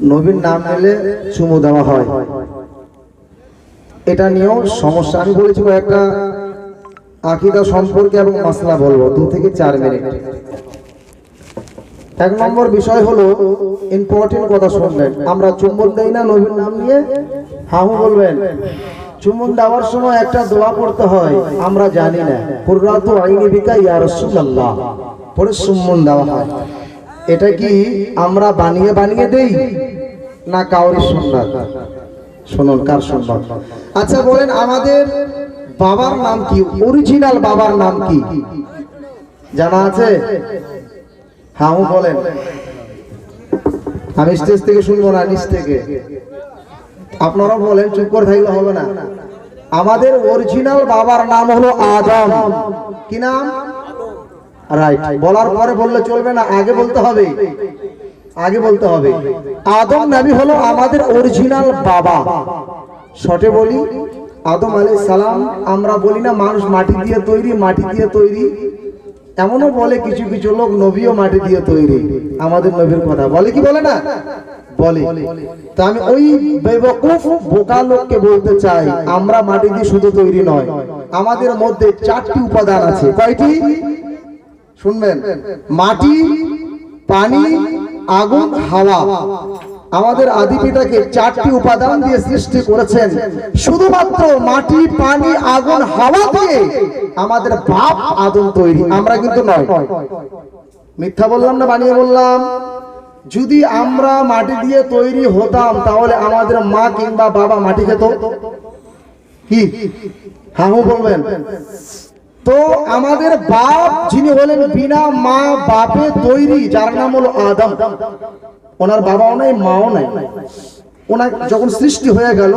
নবীর নাম নিলে চুমু দেওয়া হয়। এটা নিয়েও সমস্যা। আমি বলেছি একটা আকিদা সম্পর্কে এবং মশলা বলব, দু থেকে চার মিনিট। এক নম্বর বিষয় হলো ইম্পর্টেন্ট কথা শুনবেন। আমরা চুম্বন দেই না নবীর নাম নিয়ে, হাহু বলবেন। চুম্বন দেওয়ার সময় একটা দোয়া পড়তে হয়, আমরা জানি না। কুররাতু আইনি বিকা ইয়া রাসূলুল্লাহ। পরে চুম্বন দেওয়া হয়। এটা কি আমরা বানিয়ে বানিয়ে দেই? না কাউরি সুন্নাত? শুনুন, কার সুন্নাত? আচ্ছা বলেন, আমাদের বাবার নাম কি? অরিজিনাল বাবার নাম কি? জানা আছে? হ্যাঁ বলেন। আমি স্টেজ থেকে শুনব না, নিচ থেকে। আপনারা বলেন, চুপ করে থাকলে হবে না। আমাদের অরিজিনাল বাবার নাম হলো আদম। কি নাম? রাইট বলার পরে বললে চলবে না, আগে বলতে হবে। আগে বলতে হবে। আদম নবী হলো আমাদের অরিজিনাল বাবা। শটে বলি, আদম আলী সালাম, আমরা বলি না মানুষ মাটি দিয়ে তৈরি, মাটি দিয়ে তৈরি। এমনও বলে কিছু কিছু লোক নবীও মাটি দিয়ে তৈরি। আমাদের নবীর কথা। বলে কি বলে না? বলে। তা আমি ওই বেবকুফ বোকা লোককে বলতে চাই, আমরা মাটি দিয়ে শুধু তৈরি নয়। আমাদের মধ্যে চারটি উপাদান আছে। কয়টি? শুনবেন, মাটি, পানি, আগুন, হাওয়া। আমাদের আদি পিতাকে চারটি উপাদান দিয়ে সৃষ্টি করেছেন। শুধুমাত্র মাটি, পানি, আগুন, হাওয়া দিয়ে আমাদের বাপ আদম তৈরি। আমরা কিন্তু নয়। মিথ্যা বললাম না, বানিয়ে বললাম। যদি আমরা মাটি দিয়ে তৈরি হতাম, তাহলে আমাদের মা কিংবা বাবা মাটি খেত। কি? হ্যাঁ বলবেন। তো আমাদের বাপ, যিনি হলেন বিনা মা বাপে তৈরি, যার নাম হলো আদম। ওনার বাবাও নাই, মাও নাই। ওনার যখন সৃষ্টি হয়ে গেল,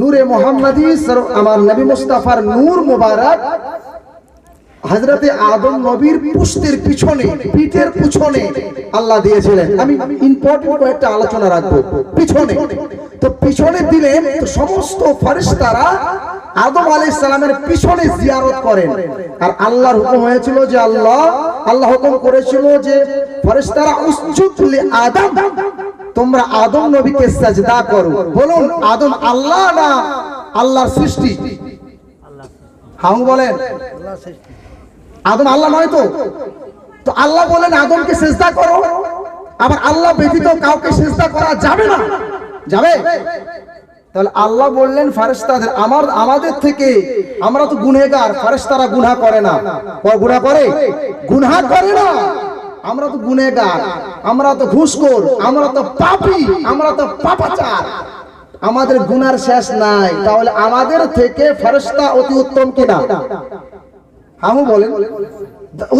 নূরে মোহাম্মদী আমার নবী মুস্তাফার নূর মুবারক হজরতে আদম নবীর পুষ্টের পিছনে, পিঠের পিছনে আল্লাহ দিয়েছিলেন। আমি ইম্পর্টেন্ট কয়েকটা আলোচনা রাখব। পিছনে। তো পিছনে দিলেন সমস্ত ফারিস্তারা আদম আলাইহিস সালামের পিছনে জিয়ারত করেন। আর আল্লাহর হুকুম হয়েছিল যে আল্লাহ আল্লাহ হুকুম করেছিল যে ফারিস্তারা উসজুদ লি আদম, তোমরা আদম নবীকে সাজদা করো। বলুন, আদম আল্লাহ না আল্লাহর সৃষ্টি? হাউ বলেন? আদম আল্লাহ নয় তো? তো আল্লাহ বলেন, আদমকে সেজদা করো। আবার আল্লাহ ব্যতীত কাউকে সেজদা করা যাবে না? যাবে? তাহলে আল্লাহ বললেন ফারেস্তাদের আমার, আমাদের থেকে আমরা তো গুনেগার ফারেস্তারা গুনাহ করে না। গুনাহ করে? গুনাহ করে না। আমরা তো গুনেগার আমরা তো ঘুষখোর, আমরা তো পাপী, আমরা তো পাপাচার। আমাদের গুনার শেষ নাই, তাহলে আমাদের থেকে ফেরেশতা অতি উত্তম কিনা? আমু বলেন,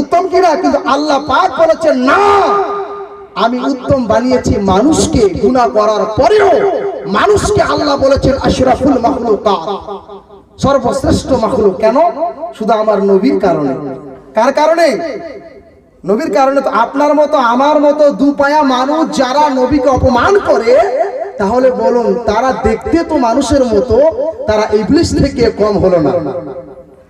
উত্তম কিনা? কিন্তু আল্লাহ পাক বলেছেন, না। আমি উত্তম বানিয়েছি মানুষকে গুনাহ করার পরেও মানুষকে আল্লাহ বলেছেন আশরাফুল মাখলুকাত। সর্বশ্রেষ্ঠ মাখলুক কেন? শুধু আমার নবীর কারণে। কার কারণে? নবীর কারণে তো আপনার মতো, আমার মতো দুপায়া মানুষ যারা নবীকে অপমান করে, তাহলে বলুন, তারা দেখতে তো মানুষের মতো, তারা ইবলিস থেকে কম হলো না।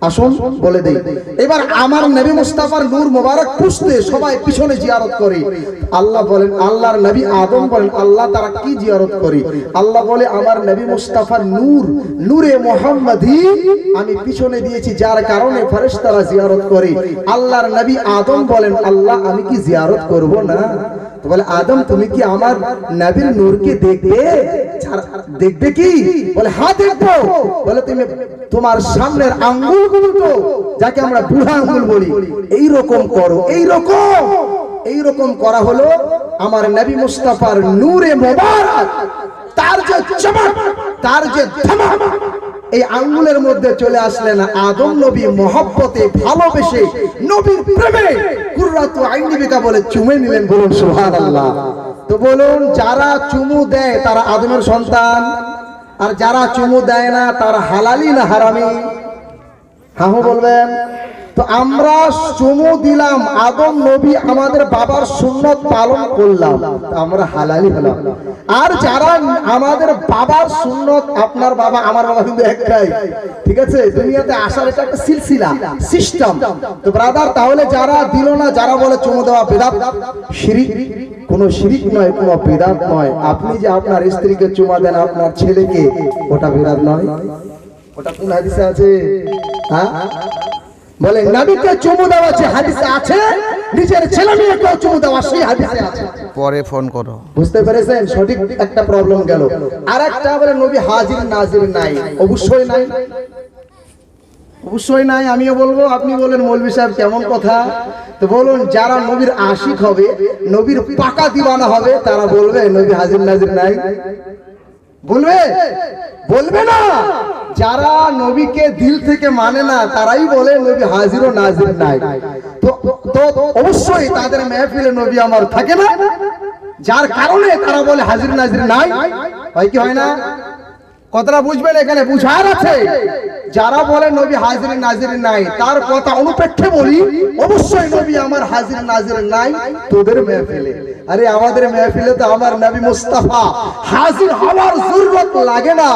আসুন, বলে দেই। এবার আমার নবী মুস্তাফার নূর মোবারক পুষতে সবাই পিছনে জিয়ারত করে। আল্লাহ বলেন, আল্লাহর নবী আদম বলেন, আল্লাহ তারা কি জিয়ারত করে? আল্লাহ বলে, আমার নবী মুস্তাফার নূর, নূরে মোহাম্মদী আমি পিছনে দিয়েছি, যার কারণে ফেরেশতারা জিয়ারত করে। আল্লাহর নবী আদম বলেন, আল্লাহ আমি কি জিয়ারত করব না? বলে, আদম, তুমি কি আমার নবীর নূরকে দেখবে? দেখবে কি? বলে হ্যাঁ দেখব। বলে, তুমি তোমার সামনের আঙ্গুলগুলো তো, যাকে আমরা বুড়া আঙ্গুল বলি এই রকম করো এই রকম এই রকম করা হলো আমার নবী মুস্তাফার নূরে মোবারক। তার যে চমক, তার যে ধমক এই আঙ্গুলের মধ্যে চলে আসলেন আদম নবী মহব্বতে ভালোবেসে নবীর প্রেমে কুরাত আইনিবিকা বলে চুমে নিলেন বলুন সুহান আল্লাহ তো বলুন, যারা চুমু দেয় তারা আদমের সন্তান, আর যারা চুমু দেয় না তারা হালালি না হারামি। হাহু বলবেন? তো আমরা চুমু দিলাম, আদম নবী আমাদের বাবার সুন্নত পালন করলাম। আমরা হালালি হলাম। আর যারা আমাদের বাবার সুন্নত, আপনার বাবা, আমার বাবা কিন্তু একটাই। ঠিক আছে? দুনিয়াতে আসার এটা একটা সিলসিলা সিস্টেম তো ব্রাদার তাহলে যারা দিল না, যারা বলে চুমু দেওয়া বেদাত, শিরিক। কোনো শিরিক নয়, কোনো বেদাত নয়। আপনি যে আপনার স্ত্রীকে চুমা দেন, আপনার ছেলেকে, ওটা বেদাত নয়। ওটা কোন হাদিসে আছে? হ্যাঁ? বলে নবীকে চুমু দেওয়া যে হাদিসে আছে নিজের ছেলে মেয়েকেও চুমু দেওয়া সেই হাদিসে আছে। পরে ফোন করো। বুঝতে পেরেছেন? সঠিক একটা প্রবলেম গেল। আর একটা বলে নবী হাজির নাজির নাই। অবশ্যই নাই। অবশ্যই নাই আমিও বলব। আপনি বলেন মৌলভী সাহেব কেমন কথা? তো বলুন যারা নবীর আশিক হবে নবীর পাকা দিবানা হবে তারা বলবে নবী হাজির নাজির নাই। বলবে? বলবে না। যারা নবীকে দিল থেকে মানে না, তারাই বলে নবী হাজির ও নাজির নাই। তো অবশ্যই তাদের মেহফিলে নবী আমার থাকে না। যার কারণে তারা বলে হাজির নাজির নাই। হয় কি হয় না? কথাটা বুঝবেন এখানে, বুঝার আছে। যারা বলে নবী হাজির নাজির নাই, তার কথা অনুপেক্ষে বলি, অবশ্যই নবী আমার হাজির নাজির নাই, তোদের মেহফিলে। আরে আমাদের মেহফিলে তো আমার নবী মুস্তাফা। হাজির হওয়ার জরুরত লাগে না।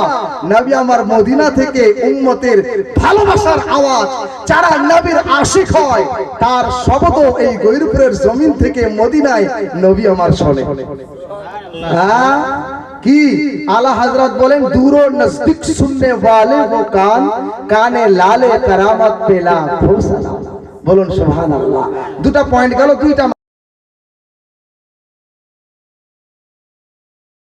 নবী আমার মদিনা থেকে উম্মতের ভালোবাসার আওয়াজ, যারা নবীর আশিক হয়, তার শব্দ এই গৈরপুরের জমিন থেকে মদিনায় নবী আমার শোনে হ্যাঁ? কি? আলা হজরত বলেন দূর নজদিক শুননে ওয়ালে ও কান, কানে লালে কারামত পেলা বলুন সুবহানাল্লাহ। দুটা পয়েন্ট গেল, দুইটা